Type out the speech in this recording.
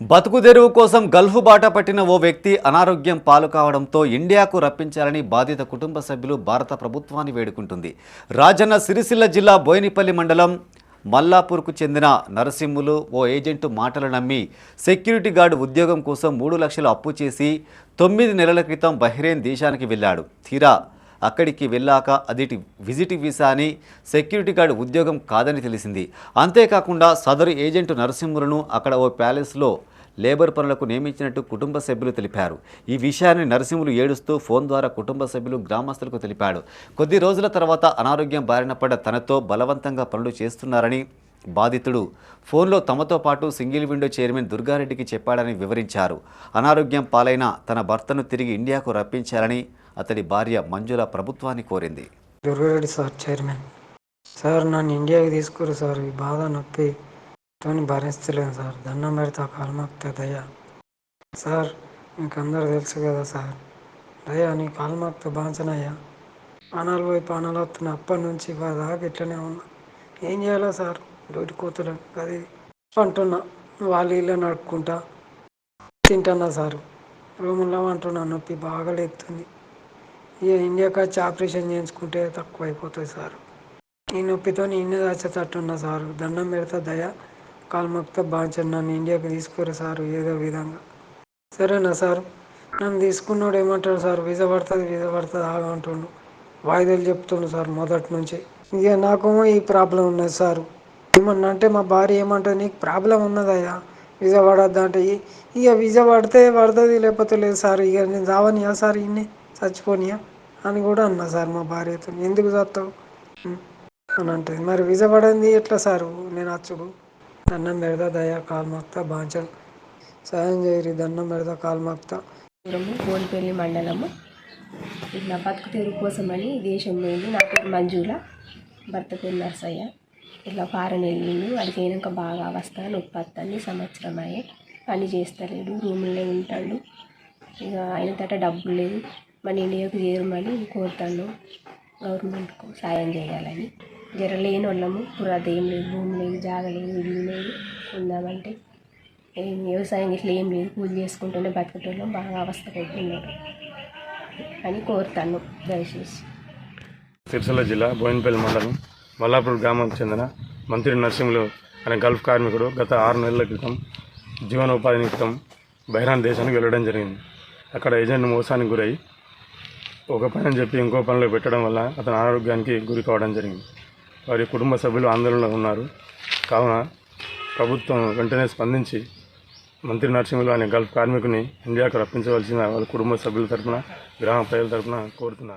బతుకుదెరువు కోసం గల్ఫ్ బాట పట్టిన ఓ వ్యక్తి అనారోగ్యం పాలు కావడంతో ఇండియాకు రప్పించాలని బాధిత కుటుంబ సభ్యులు భారత ప్రభుత్వాన్ని వేడుకుంటుంది. రాజన్న సిరిసిల్ల జిల్లా బోయినిపల్లి మండలం మల్లాపూర్కు చెందిన నరసింహులు ఓ ఏజెంటు మాటలు నమ్మి సెక్యూరిటీ గార్డు ఉద్యోగం కోసం మూడు లక్షలు అప్పు చేసి తొమ్మిది నెలల క్రితం బహ్రెయిన్ దేశానికి వెళ్ళాడు. తీరా అక్కడికి వెళ్ళాక అదిటి విజిట్ వీసా అని సెక్యూరిటీ గార్డ్ ఉద్యోగం కాదని తెలిసింది. అంతేకాకుండా సదరు ఏజెంట్ నరసింహులను అక్కడ ఓ ప్యాలెస్లో లేబర్ పనులకు నియమించినట్టు కుటుంబ సభ్యులు తెలిపారు. ఈ విషయాన్ని నరసింహులు ఏడుస్తూ ఫోన్ ద్వారా కుటుంబ సభ్యులు గ్రామస్తులకు తెలిపాడు. కొద్ది రోజుల తర్వాత అనారోగ్యం బారిన పడ్డ తనతో బలవంతంగా పనులు చేస్తున్నారని బాధితుడు ఫోన్లో తమతో పాటు సింగిల్ విండో చైర్మన్ దుర్గారెడ్డికి చెప్పాడని వివరించారు. అనారోగ్యం పాలైన తన భర్తను తిరిగి ఇండియాకు రప్పించాలని అతడి భార్య మంజుల ప్రభుత్వాన్ని కోరింది. Durga Reddy sir chairman. సార్ నన్ను ఇండియాకి తీసుకురు సార్ ఈ బాధ నొప్పి. తోని భరిస్తలేను సార్ దండం పెడతా కాల్మక్త దయ. సార్ మీకు అందరు తెలుసు కదా సార్. దయ నీ కాల్మక్త బాంచనయ్యా. పానాలు పోయి పానాలు వస్తున్నా అప్పటి నుంచి దాకా ఇట్లనే ఉన్నా. ఏం చేయాలా సార్? డ్యూటీ కూతురు అది అంటున్నా వాళ్ళు ఇల్లు నడుపుకుంటా. తింటున్నా సార్. రూముల్లో అంటున్నా నొప్పి బాగా లేపుతుంది. ఇక ఇండియాకి వచ్చి ఆపరేషన్ చేయించుకుంటే తక్కువ అయిపోతుంది సార్. ఈ నొప్పితో నిన్నే వచ్చేటట్టున్నా సార్. దండం పెడతా దయ కాల్మొక్త బాంచండి. నన్ను ఇండియాకి తీసుకురా సార్ ఏదో విధంగా. సరేనా సార్? నన్ను తీసుకున్నాడు ఏమంటాడు సార్? వీసా పడుతుంది వీసా పడుతుంది ఆగంటుండు వాయిదాలు చెప్తుండు సార్ మొదటి నుంచి. ఇక నాకేమో ఈ ప్రాబ్లం ఉన్నది సార్. ఏమన్నా అంటే మా భార్య ఏమంటుంది నీకు ప్రాబ్లం ఉన్నదయ్యా వీసా పడద్దా అంటే ఇక వీసా పడితే పడుతుంది లేకపోతే లేదు సార్. ఇక నేను చావనియా సార్ ఇన్ని చచ్చిపోనియా అని కూడా అన్నా సార్ మా భార్యతో. ఎందుకు చస్తావు? అని అంటుంది మరి విజపడింది పడింది ఎట్లా సారు? నేను అచ్చుడు. దండం పెడతా దయా కాల్మక్తా బాంచం. సాయం చేయరు దండం పెడతా కాల్మక్తా దూరము బోన్పల్లి మండలము. ఇట్లా బతుకు తెరువు కోసమని దేశం ఉంది నా పేరు మంజుల. భర్త పేరు నర్సయ్య. ఇట్లా ఫారెన్ వెళ్ళిండు. అడిగి అయినాక బాగా అవస్థ నొప్పి వస్తుంది సంవత్సరం అయ్యే పని చేస్తలేడు. రూమ్లో ఉంటాడు. ఇక ఆయన తట డబ్బులు లేదు మన ఇండియాకు చేరమని కోరుతాను. గవర్నమెంట్కు సాయం చేయాలని. జర లేని వాళ్ళము పురాత ఏం లేదు భూమి లేదు జాగ లేదు ఇల్లు లేదు. ఉందామంటే ఏం వ్యవసాయం ఇట్లా ఏం లేదు. కూలి చేసుకుంటూనే బతికేటోళ్ళం. బాగా అవస్థ పెట్టున్నారు అని కోరుతాను. దయచేసి. సిరిసిల్ల జిల్లా బోయినపల్లి మండలం మల్లాపూర్ గ్రామానికి చెందిన మంత్రి నరసింహులు అనే గల్ఫ్ కార్మికుడు గత ఆరు నెలల క్రితం జీవనోపాధి నిమిత్తం బహిరాన్ దేశానికి వెళ్ళడం జరిగింది. అక్కడ ఏజెంట్ మోసానికి గురై ఒక పని అని చెప్పి ఇంకో పనిలో పెట్టడం వల్ల అతని ఆరోగ్యానికి గురి కావడం జరిగింది. వారి కుటుంబ సభ్యులు ఆందోళనలో ఉన్నారు. కావున ప్రభుత్వం వెంటనే స్పందించి మంత్రి నరసింహులు అనే గల్ఫ్ కార్మికుని ఇండియాకు రప్పించవలసిన వాళ్ళ కుటుంబ సభ్యుల తరపున గ్రామ ప్రజల తరపున కోరుతున్నారు